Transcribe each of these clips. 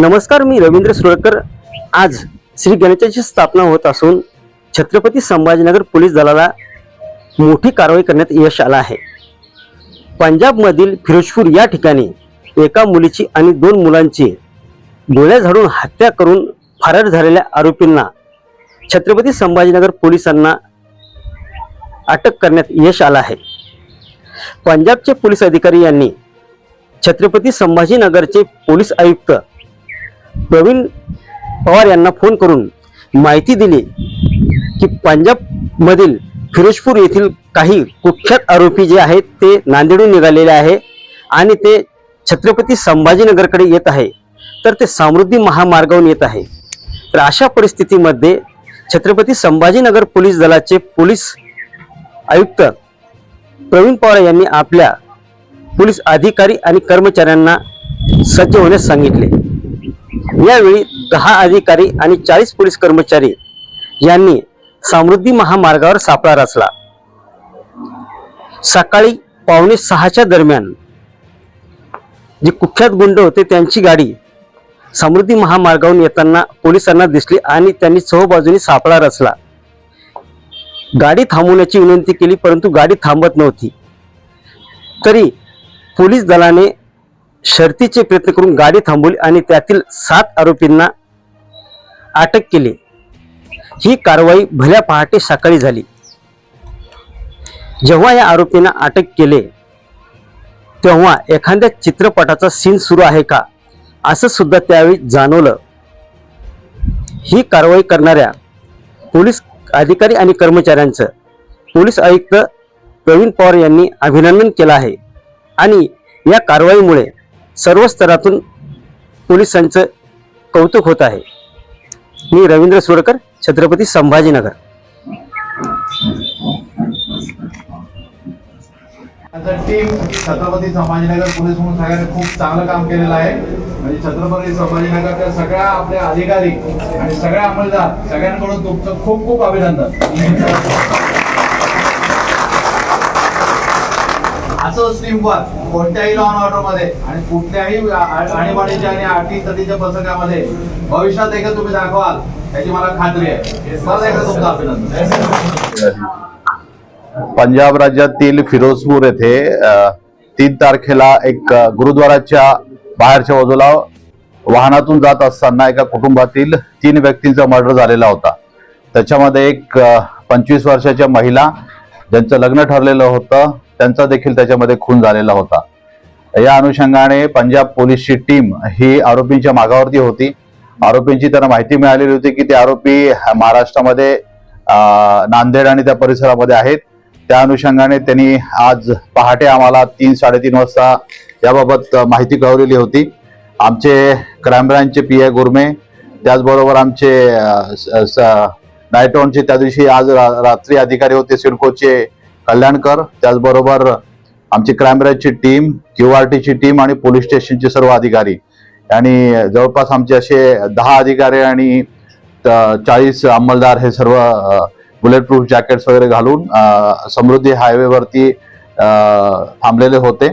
नमस्कार मी रवींद्र सुरळकर. आज श्री गणेशाची स्थापना होत असून छत्रपती संभाजीनगर पोलीस दलाला मोठी कारवाई करण्यात यश आलं आहे. पंजाबमधील फिरोजपूर या ठिकाणी एका मुलीची आणि दोन मुलांची डोळ्या झाडून हत्या करून फरार झालेल्या आरोपींना छत्रपती संभाजीनगर पोलिसांना अटक करण्यात यश आलं आहे. पंजाबचे पोलीस अधिकारी यांनी छत्रपती संभाजीनगरचे पोलीस आयुक्त प्रवीण पवार यांना फोन करून माहिती दिली की पंजाबमधील फिरोजपूर येथील काही कुख्यात आरोपी जे आहेत ते नांदेडून निघालेले आहे आणि ते छत्रपती संभाजीनगरकडे येत आहे. तर ते समृद्धी महामार्गावरून येत आहे. तर अशा परिस्थितीमध्ये छत्रपती संभाजीनगर पोलीस दलाचे पोलीस आयुक्त प्रवीण पवार यांनी आपल्या पोलीस अधिकारी आणि कर्मचाऱ्यांना सज्ज होण्यास सांगितले. यावेळी दहा अधिकारी आणि चाळीस पोलीस कर्मचारी यांनी समृद्धी महामार्गावर सापळा रचला. सकाळी पावणे सहाच्या दरम्यान जे कुख्यात गुंड होते त्यांची गाडी समृद्धी महामार्गावरून येताना पोलिसांना दिसली आणि त्यांनी चहूबाजूनी सापळा रचला. गाडी थांबवण्याची विनंती केली परंतु गाडी थांबत नव्हती. तरी पोलीस दलाने शर्तीचे प्रयत्न करून गाडी थांबवली आणि त्यातील सात आरोपींना अटक केली. ही कारवाई भल्या पहाटे सकाळी झाली. जेव्हा या आरोपींना अटक केले तेव्हा एखाद्या चित्रपटाचा सीन सुरू आहे का असं सुद्धा त्यावेळी जाणवलं. ही कारवाई करणाऱ्या पोलीस अधिकारी आणि कर्मचाऱ्यांचं पोलीस आयुक्त प्रवीण पवार यांनी अभिनंदन केलं आहे. आणि या कारवाईमुळे सर्व स्तरातून पोलिसांचं कौतुक होत आहे. मी रवींद्र सुरकर छत्रपती संभाजीनगर. टीम छत्रपती संभाजीनगर पोलीस म्हणून सगळ्यांनी खूप चांगलं काम केलेलं आहे. म्हणजे छत्रपती संभाजीनगरच्या सगळ्या आपल्या अधिकारी आणि सगळ्या अंमलदार सगळ्यांकडून तुमचं खूप खूप अभिनंदन. असं टीम वर्क कोणत्याही लॉन ऑर्डरमध्ये. आणि कुठल्याही आणीबाणीच्या आणि आठी तटीच्या पथकामध्ये भविष्यात एकदा तुम्ही दाखवाल. याची मला खात्री आहे. मला एकदा तुमचं अभिनंदन. पंजाब राज्यातील फिरोजपूर येथे तीन तारखेला एक गुरुद्वाराच्या बाहेरच्या बाजूला वाहनातून जात असताना एका कुटुंबातील तीन व्यक्तींचा मर्डर झालेला होता. त्याच्यामध्ये एक पंचवीस वर्षाच्या महिला ज्यांचं लग्न ठरलेलं होतं. त्यांचा देखील त्याच्यामध्ये खून झालेला होता. या अनुषंगाने पंजाब पोलीसची टीम ही आरोपींच्या मागावरती होती. आरोपींची त्यांना माहिती मिळालेली होती की ते आरोपी महाराष्ट्रामध्ये नांदेड आणि त्या परिसरामध्ये आहेत. त्या अनुषंगाने त्यांनी आज पहाटे आम्हाला तीन साडेतीन वाजता याबाबत माहिती कळवलेली होती. आमचे क्राईम ब्रांचचे पी आय गुरमे त्याचबरोबर आमचे नायटॉनचे त्या दिवशी आज रा- रात्री अधिकारी होते सिडकोचे कल्याणकर त्याचबरोबर आमची क्राईम ब्रँचची टीम क्यू आर टीची टीम आणि पोलीस स्टेशनचे सर्व अधिकारी. आणि जवळपास आमचे असे दहा अधिकारी आणि चाळीस अंमलदार हे सर्व बुलेट प्रूफ जॅकेट्स वगैरे घालून समृद्धी हायवेवरती थांबलेले होते.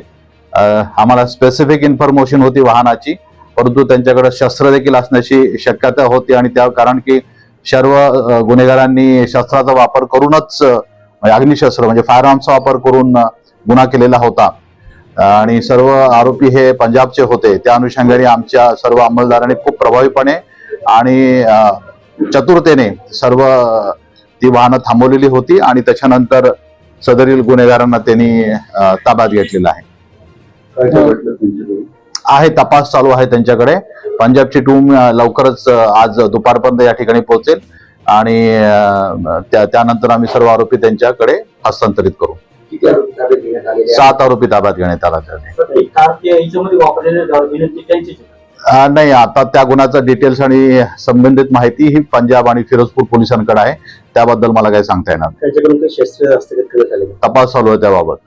आम्हाला स्पेसिफिक इन्फॉर्मेशन होती वाहनाची परंतु त्यांच्याकडे शस्त्र देखील असण्याची शक्यता होती आणि त्या कारण की सर्व गुन्हेगारांनी शस्त्राचा वापर करूनच म्हणजे अग्निशस्त्र म्हणजे फायर आर्मचा वापर करून गुन्हा केलेला होता. आणि सर्व आरोपी हे पंजाबचे होते. त्या अनुषंगाने आमच्या सर्व अंमलदारांनी खूप प्रभावीपणे आणि चतुरतेने सर्व ती वाहनं थांबवलेली होती आणि त्याच्यानंतर सदरील गुन्हेगारांना त्यांनी ताब्यात घेतलेलं आहे. आहे तपास चालू आहे त्यांच्याकडे. पंजाबची टीम लवकरच आज दुपारपर्यंत या ठिकाणी पोहोचेल. आणि त्या- त्यानंतर आम्ही सर्व आरोपी त्यांच्याकडे हस्तांतरित करू? सात आरोपी ताब्यात घेण्यात आला नाही आता त्या गुन्ह्याचा डिटेल्स आणि संबंधित माहिती ही पंजाब आणि फिरोजपूर पोलिसांकडे आहे. त्याबद्दल मला काही सांगता येणार तपास चालू आहे त्याबाबत.